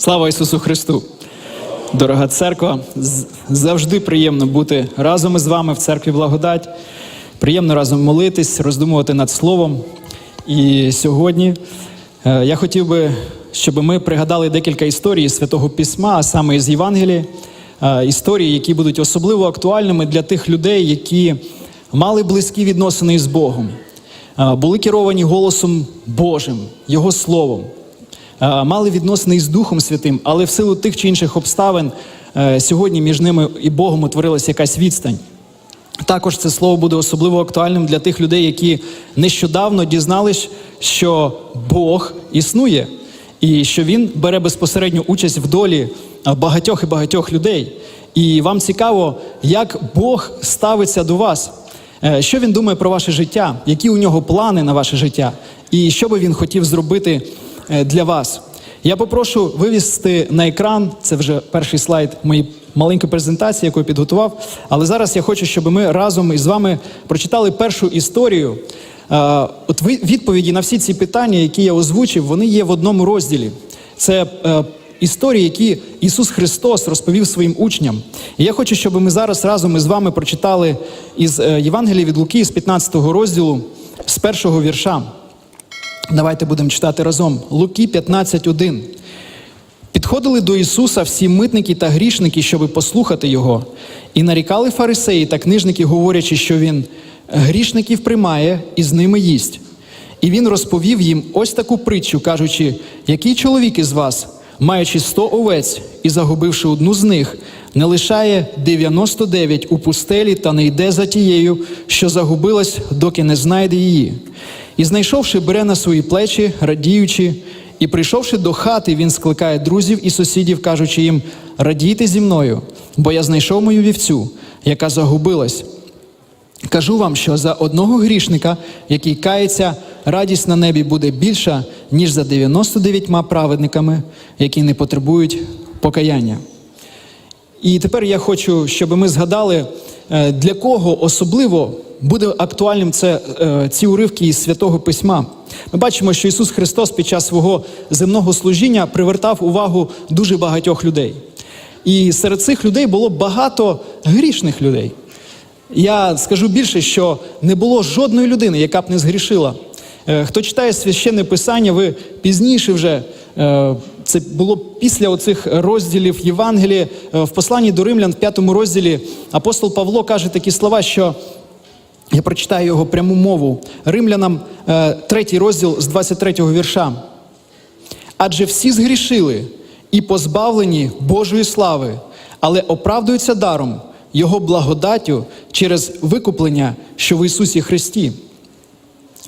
Слава Ісусу Христу! Дорога церква, завжди приємно бути разом із вами в церкві благодать. Приємно разом молитись, роздумувати над Словом. І сьогодні е, я хотів би, щоб ми пригадали декілька історій з Святого Письма, а саме із Євангелії. Е, Історії, які будуть особливо актуальними для тих людей, які мали близькі відносини із Богом, е, були керовані голосом Божим, Його Словом мали відносини із Духом Святим, але в силу тих чи інших обставин е, сьогодні між ними і Богом утворилася якась відстань. Також це слово буде особливо актуальним для тих людей, які нещодавно дізнались, що Бог існує, і що Він бере безпосередню участь в долі е, багатьох і багатьох людей. І вам цікаво, як Бог ставиться до вас, Е, що він думає про ваше життя, які у нього плани на ваше життя, і що би він хотів зробити е, для вас. Я попрошу вивести на екран, це вже перший слайд моєї маленької презентації, яку я підготував. Але зараз я хочу, щоб ми разом із вами прочитали першу історію. Е, От відповіді на всі ці питання, які я озвучив, вони є в одному розділі. Це е, історії, які Ісус Христос розповів своїм учням. І я хочу, щоб ми зараз разом із вами прочитали із е, Євангелія від Луки, з 15 розділу, з першого вірша. Давайте будемо читати разом. Луки 15.1. Підходили до Ісуса всі митники та грішники, щоби послухати Його, і нарікали фарисеї та книжники, говорячи, що Він грішників приймає і з ними їсть. І він розповів їм ось таку притчу, кажучи, який чоловік із вас, маючи сто овець і загубивши одну з них, не лишає 99 у пустелі та не йде за тією, що загубилась, доки не знайде її. І знайшовши, бере на свої плечі, радіючи, і прийшовши до хати, він скликає друзів і сусідів, кажучи їм: радійте зі мною, бо я знайшов мою вівцю, яка загубилась. Кажу вам, що за одного грішника, який кається, радість на небі буде більша, ніж за 99 праведниками, які не потребують покаяння. І тепер я хочу, щоб ми згадали, для кого особливо буде актуальним це, е, ці уривки із святого письма. Ми бачимо, що Ісус Христос під час свого земного служіння привертав увагу дуже багатьох людей. І серед цих людей було багато грішних людей. Я скажу більше, що не було жодної людини, яка б не згрішила. Е, Хто читає священне писання, ви пізніше вже е, це було після оцих розділів Євангелії е, в посланні до Римлян в п'ятому розділі апостол Павло каже такі слова, що я прочитаю його пряму мову. Римлянам е, третій розділ з 23 вірша. Адже всі згрішили і позбавлені Божої слави, але оправдуються даром Його благодаттю через викуплення, що в Ісусі Христі.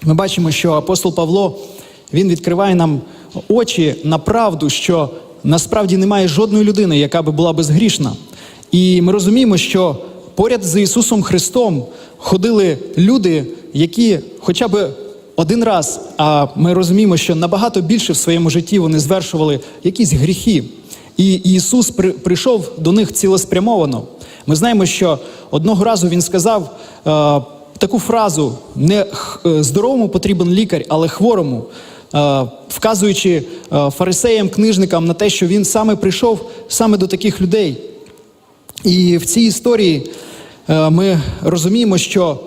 Ми бачимо, що апостол Павло він відкриває нам очі на правду, що насправді немає жодної людини, яка би була безгрішна. І ми розуміємо, що поряд з Ісусом Христом ходили люди, які хоча б один раз, а ми розуміємо, що набагато більше в своєму житті вони звершували якісь гріхи. І Ісус при- прийшов до них цілеспрямовано. Ми знаємо, що одного разу Він сказав е, таку фразу: не е, здоровому потрібен лікар, але хворому, вказуючи е, фарисеям, книжникам на те, що він саме прийшов саме до таких людей. І в цій історії е, ми розуміємо, що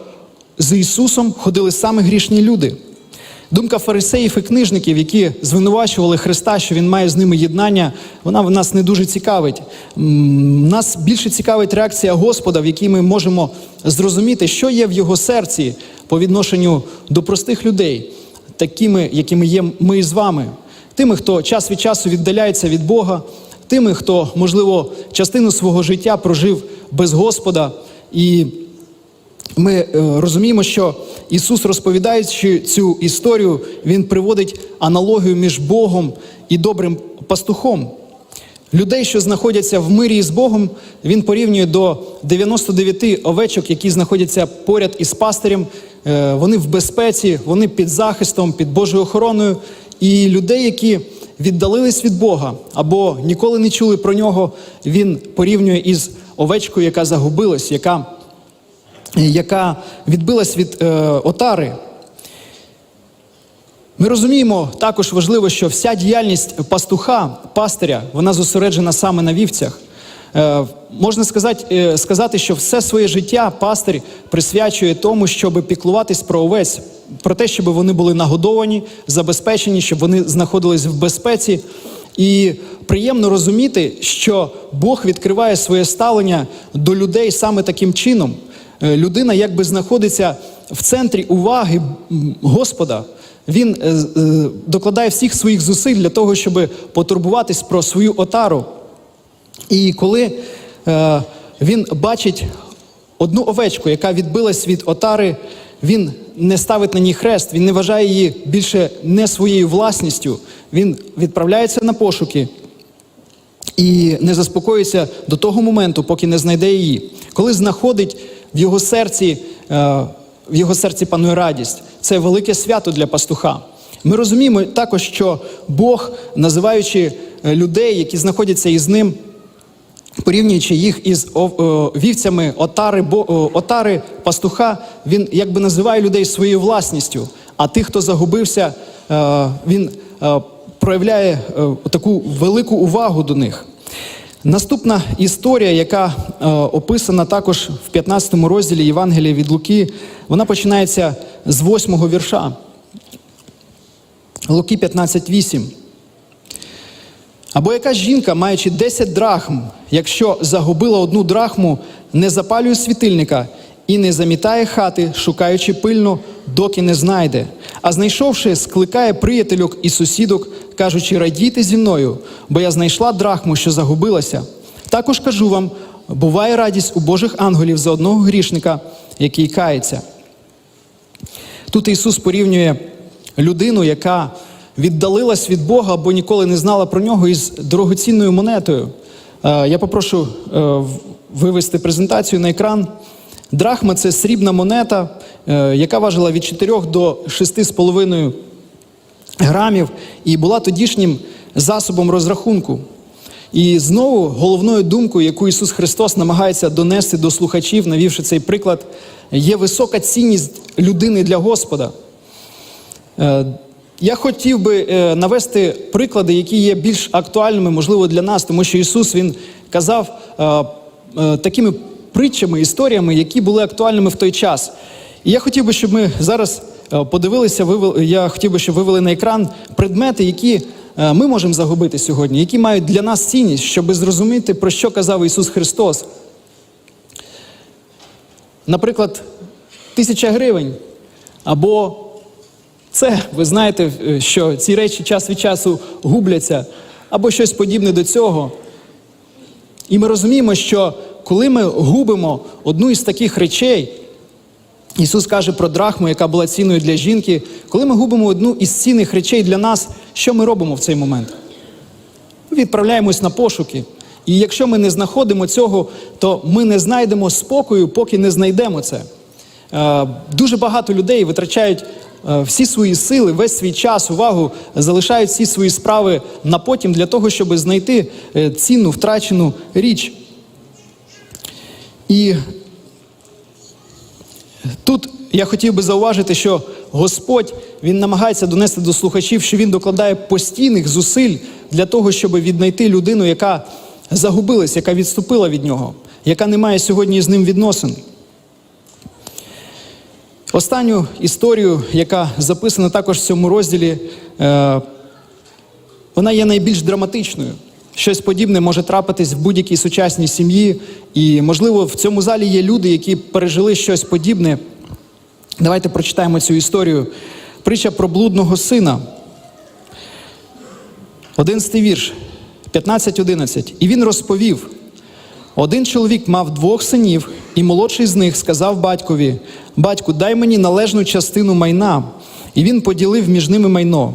з Ісусом ходили саме грішні люди. Думка фарисеїв і книжників, які звинувачували Христа, що Він має з ними єднання, вона в нас не дуже цікавить. Нас більше цікавить реакція Господа, в якій ми можемо зрозуміти, що є в його серці по відношенню до простих людей, такими, якими є ми з вами, тими, хто час від часу віддаляється від Бога, тими, хто, можливо, частину свого життя прожив без Господа. І ми е, розуміємо, що Ісус, розповідаючи цю історію, Він приводить аналогію між Богом і добрим пастухом. Людей, що знаходяться в мирі з Богом, він порівнює до 99 овечок, які знаходяться поряд із пастирем. Е, Вони в безпеці, вони під захистом, під Божою охороною. І людей, які віддалились від Бога або ніколи не чули про нього, він порівнює із овечкою, яка загубилась, яка яка відбилась від е, отари. Ми розуміємо також важливо, що вся діяльність пастуха, пастиря, вона зосереджена саме на вівцях. Е, можна сказати, е, сказати, що все своє життя пастир присвячує тому, щоб піклуватись про овець, про те, щоб вони були нагодовані, забезпечені, щоб вони знаходились в безпеці. І приємно розуміти, що Бог відкриває своє ставлення до людей саме таким чином. Е, Людина якби знаходиться в центрі уваги Господа. Він докладає всіх своїх зусиль для того, щоб потурбуватись про свою отару. І коли е, він бачить одну овечку, яка відбилась від отари, він не ставить на ній хрест, він не вважає її більше не своєю власністю. Він відправляється на пошуки і не заспокоїться до того моменту, поки не знайде її. Коли знаходить в його серці, е, в його серці панує радість. Це велике свято для пастуха. Ми розуміємо також, що Бог, називаючи е, людей, які знаходяться із ним, порівнюючи їх із вівцями отари, бо, отари пастуха, він якби називає людей своєю власністю. А тих, хто загубився, е, він е, проявляє е, таку велику увагу до них. Наступна історія, яка е, описана також в 15 розділі Євангелія від Луки, вона починається з 8 вірша. Луки 15.8. Або яка жінка, маючи 10 драхм, якщо загубила одну драхму, не запалює світильника і не замітає хати, шукаючи пильно, доки не знайде. А знайшовши, скликає приятелюк і сусідок, кажучи, радійте зі мною, бо я знайшла драхму, що загубилася. Також кажу вам, буває радість у Божих ангелів за одного грішника, який кається. Тут Ісус порівнює людину, яка віддалилась від Бога або ніколи не знала про нього із дорогоцінною монетою. Е, Я попрошу е, вивести презентацію на екран. Драхма це срібна монета, е, яка важила від 4 до 6,5 грамів і була тодішнім засобом розрахунку. І знову головною думкою, яку Ісус Христос намагається донести до слухачів, навівши цей приклад, є висока цінність людини для Господа. Я хотів би е, навести приклади, які є більш актуальними, можливо, для нас, тому що Ісус Він казав е, е, такими притчами, історіями, які були актуальними в той час. І я хотів би, щоб ми зараз подивилися, я хотів би, щоб вивели на екран предмети, які ми можемо загубити сьогодні, які мають для нас цінність, щоб зрозуміти, про що казав Ісус Христос. Наприклад, тисяча гривень або це, ви знаєте, е, що ці речі час від часу губляться, або щось подібне до цього. І ми розуміємо, що коли ми губимо одну із таких речей, Ісус каже про драхму, яка була цінною для жінки, коли ми губимо одну із цінних речей для нас, що ми робимо в цей момент? Ми відправляємось на пошуки. І якщо ми не знаходимо цього, то ми не знайдемо спокою, поки не знайдемо це. Е, Дуже багато людей витрачають всі свої сили, весь свій час, увагу, залишають всі свої справи на потім для того, щоб знайти е, цінну втрачену річ. І Тут я хотів би зауважити, що Господь Він намагається донести до слухачів, що Він докладає постійних зусиль для того, щоб віднайти людину, яка загубилась, яка відступила від нього, яка не має сьогодні з ним відносин. Останню історію, яка записана також в цьому розділі, е, вона є найбільш драматичною. Щось подібне може трапитись в будь-якій сучасній сім'ї, і, можливо, в цьому залі є люди, які пережили щось подібне. Давайте прочитаємо цю історію. Притча про блудного сина. Одинадцятий вірш, 15.11. І він розповів: один чоловік мав двох синів, і молодший з них сказав батькові: Батьку, дай мені належну частину майна. І він поділив між ними майно.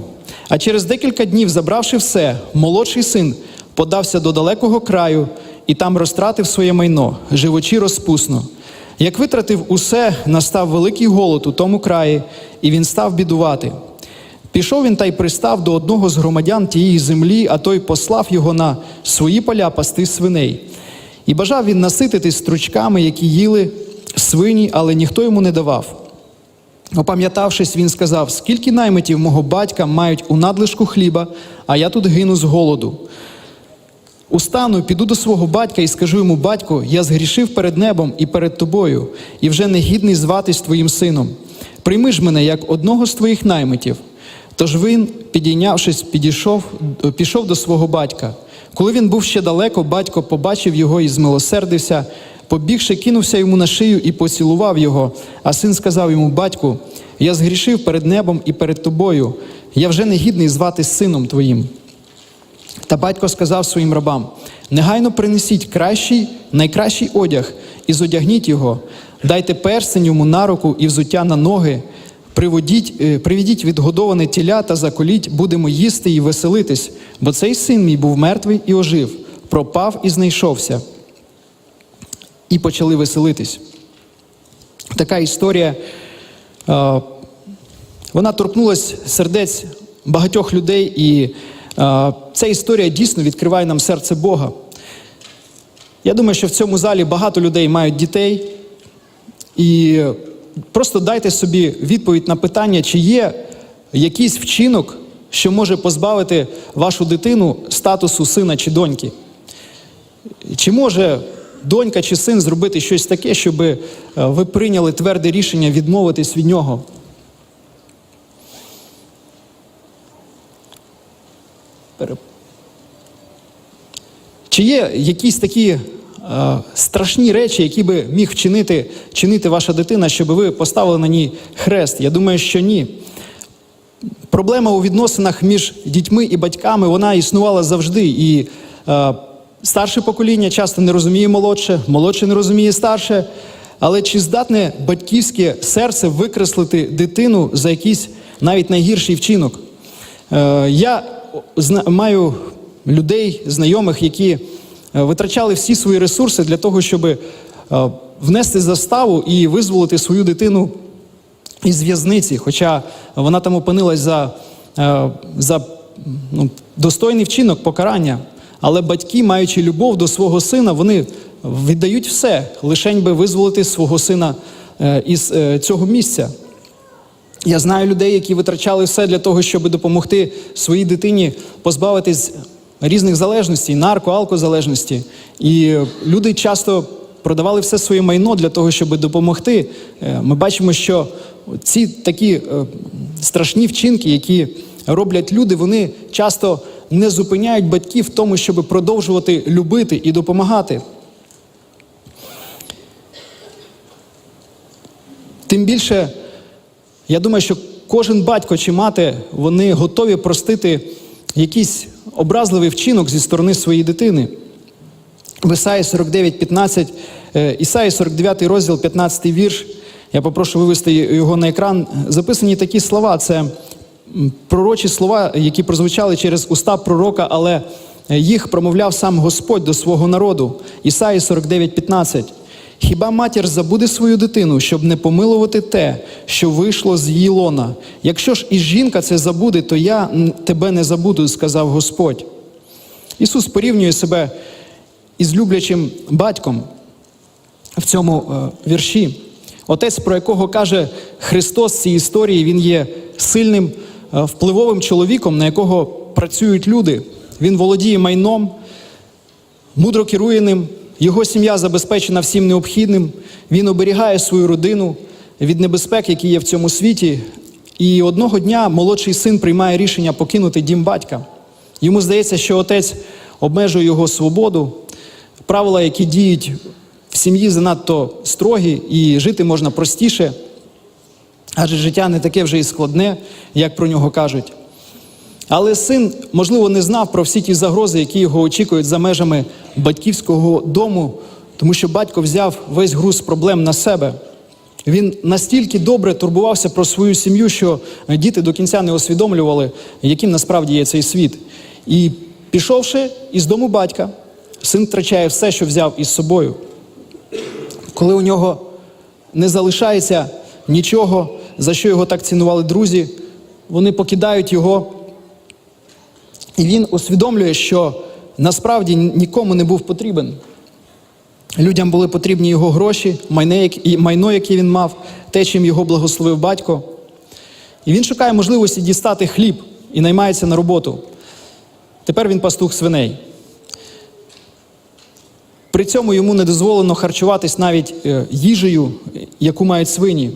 А через декілька днів, забравши все, молодший син подався до далекого краю і там розтратив своє майно, живучи розпусно. Як витратив усе, настав великий голод у тому краї, і він став бідувати. Пішов він та й пристав до одного з громадян тієї землі, а той послав його на свої поля пасти свиней. І бажав він насититись стручками, які їли свині, але ніхто йому не давав. Опам'ятавшись, він сказав: Скільки наймитів мого батька мають у надлишку хліба, а я тут гину з голоду. Устану, піду до свого батька і скажу йому, батьку, я згрішив перед небом і перед тобою, і вже не гідний зватись твоїм сином. Прийми ж мене як одного з твоїх наймитів. Тож він, підійнявшись, підійшов, пішов до свого батька. Коли він був ще далеко, батько побачив його і змилосердився, побігши, кинувся йому на шию і поцілував його. А син сказав йому: Батьку, я згрішив перед небом і перед тобою. Я вже не гідний звати сином твоїм. Та батько сказав своїм рабам: негайно принесіть кращий, найкращий одяг і зодягніть його, дайте перстень йому на руку і взуття на ноги, приводіть, е, приведіть відгодоване тіля та заколіть, будемо їсти і веселитись, бо цей син мій був мертвий і ожив, пропав і знайшовся. І почали веселитись. Така історія. е, вона торкнулась сердець багатьох людей, і е, ця історія дійсно відкриває нам серце Бога. Я думаю, що в цьому залі багато людей мають дітей, і просто дайте собі відповідь на питання, чи є якийсь вчинок, що може позбавити вашу дитину статусу сина чи доньки. Чи може донька чи син зробити щось таке, щоб е, ви прийняли тверде рішення відмовитись від нього? Чи є якісь такі страшні речі, які би міг вчинити чинити ваша дитина, щоб ви поставили на ній хрест? Я думаю, що ні. Проблема у відносинах між дітьми і батьками вона існувала завжди. І е, старше покоління часто не розуміє молодше, молодше не розуміє старше. Але чи здатне батьківське серце викреслити дитину за якийсь навіть найгірший вчинок? Е, я маю людей, знайомих, які е, витрачали всі свої ресурси для того, щоб е, внести заставу і визволити свою дитину із в'язниці, хоча вона там опинилась за, е, за ну, достойний вчинок покарання. Але батьки, маючи любов до свого сина, вони віддають все, лишень би визволити свого сина е, із е, цього місця. Я знаю людей, які витрачали все для того, щоб допомогти своїй дитині позбавитись різних залежностей, нарко, алкозалежності. І люди часто продавали все своє майно для того, щоб допомогти. Е, Ми бачимо, що ці такі е, страшні вчинки, які роблять люди, вони часто не зупиняють батьків в тому, щоб продовжувати любити і допомагати. Тим більше, я думаю, що кожен батько чи мати вони готові простити якийсь образливий вчинок зі сторони своєї дитини. В Ісаї 49, 15, е, Ісаї 49 розділ, 15 вірш. Я попрошу вивести його на екран. Записані такі слова. Це пророчі слова, які прозвучали через уста пророка, але е, їх промовляв сам Господь до свого народу. Ісаї 49, 15. Хіба матір забуде свою дитину, щоб не помилувати те, що вийшло з її лона? Якщо ж і жінка це забуде, то я тебе не забуду, сказав Господь. Ісус порівнює себе із люблячим батьком в цьому е, вірші. Отець, про якого каже Христос в цій історії, він є сильним, е, впливовим чоловіком, на якого працюють люди. Він володіє майном, мудро керує ним, його сім'я забезпечена всім необхідним, він оберігає свою родину від небезпек, які є в цьому світі. І одного дня молодший син приймає рішення покинути дім батька. Йому здається, що отець обмежує його свободу, правила, які діють в сім'ї, занадто строгі, і жити можна простіше, адже життя не таке вже і складне, як про нього кажуть. Але син, можливо, не знав про всі ті загрози, які його очікують за межами батьківського дому, тому що батько взяв весь груз проблем на себе. Він настільки добре турбувався про свою сім'ю, що діти до кінця не усвідомлювали, яким насправді є цей світ. І пішовши із дому батька, син втрачає все, що взяв із собою. Коли у нього не залишається нічого, за що його так цінували друзі, вони покидають його. І він усвідомлює, що насправді нікому не був потрібен. Людям були потрібні його гроші, майно, яке він мав, те, чим його благословив батько. І він шукає можливості дістати хліб і наймається на роботу. Тепер він пастух свиней. При цьому йому не дозволено харчуватись навіть е, їжею, яку мають свині.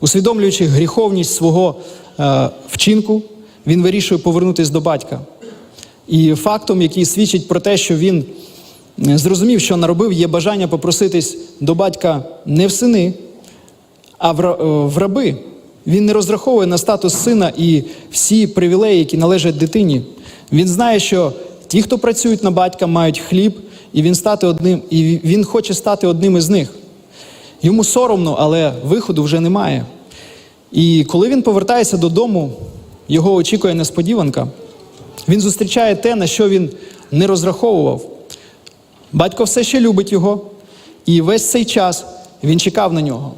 Усвідомлюючи гріховність свого е, вчинку, він вирішує повернутися до батька. І фактом, який свідчить про те, що він е, зрозумів, що наробив, є бажання попроситись до батька не в сини, а е, в раби. Він не розраховує на статус сина і всі привілеї, які належать дитині. Він знає, що ті, хто працюють на батька, мають хліб, і він, стати одним, і він хоче стати одним із них. Йому соромно, але виходу вже немає. І коли він повертається додому, його очікує несподіванка. Він зустрічає те, на що він не розраховував. Батько все ще любить його, і весь цей час він чекав на нього.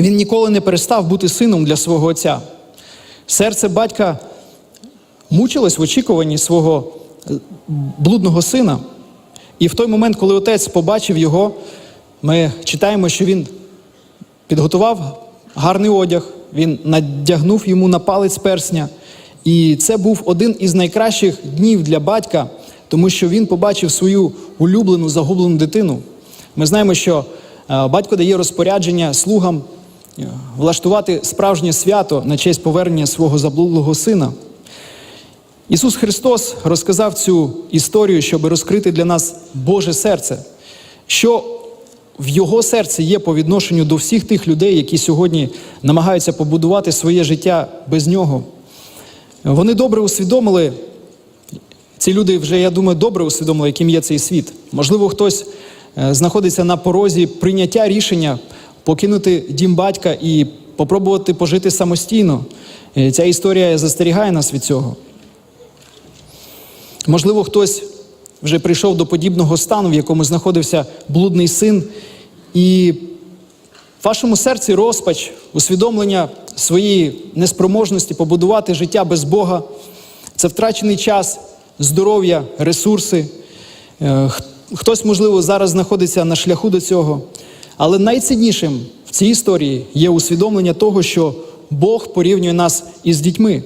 Він ніколи не перестав бути сином для свого отця. Серце батька мучилось в очікуванні свого блудного сина. І в той момент, коли отець побачив його, ми читаємо, що він підготував гарний одяг, він надягнув йому на палець персня. І це був один із найкращих днів для батька, тому що він побачив свою улюблену загублену дитину. Ми знаємо, що е, батько дає розпорядження слугам е, влаштувати справжнє свято на честь повернення свого заблудлого сина. Ісус Христос розказав цю історію, щоб розкрити для нас Боже серце, що в Його серці є по відношенню до всіх тих людей, які сьогодні намагаються побудувати своє життя без нього. Вони добре усвідомили, ці люди вже, я думаю, добре усвідомили, яким є цей світ. Можливо, хтось е, знаходиться на порозі прийняття рішення покинути дім батька і попробувати пожити самостійно. Е, Ця історія застерігає нас від цього. Можливо, хтось вже прийшов до подібного стану, в якому знаходився блудний син, і в вашому серці розпач, усвідомлення своєї неспроможності побудувати життя без Бога, це втрачений час, здоров'я, ресурси. Е, Хтось, можливо, зараз знаходиться на шляху до цього. Але найціннішим в цій історії є усвідомлення того, що Бог порівнює нас із дітьми,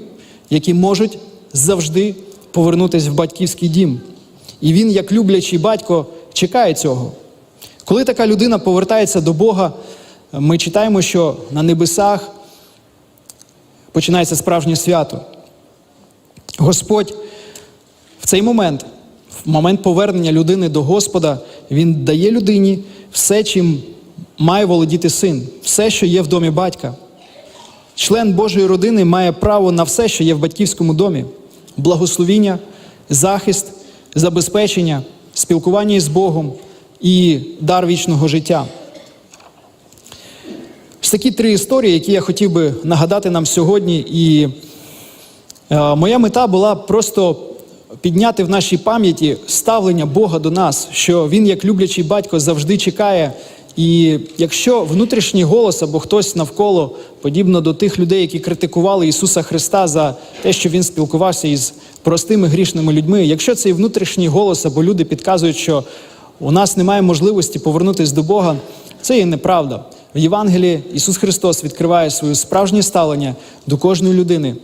які можуть завжди повернутися в батьківський дім. І він, як люблячий батько, чекає цього. Коли така людина повертається до Бога, ми читаємо, що на небесах починається справжнє свято. Господь в цей момент, в момент повернення людини до Господа, Він дає людині все, чим має володіти син, все, що є в домі батька. Член Божої родини має право на все, що є в батьківському домі: благословіння, захист, забезпечення, спілкування із Богом і дар вічного життя. Ось такі три історії, які я хотів би нагадати нам сьогодні. І е, моя мета була просто підняти в нашій пам'яті ставлення Бога до нас, що Він, як люблячий батько, завжди чекає. І якщо внутрішній голос або хтось навколо, подібно до тих людей, які критикували Ісуса Христа за те, що Він спілкувався із простими грішними людьми, якщо цей внутрішній голос або люди підказують, що у нас немає можливості повернутися до Бога, це є неправда. В Євангелії Ісус Христос відкриває своє справжнє ставлення до кожної людини.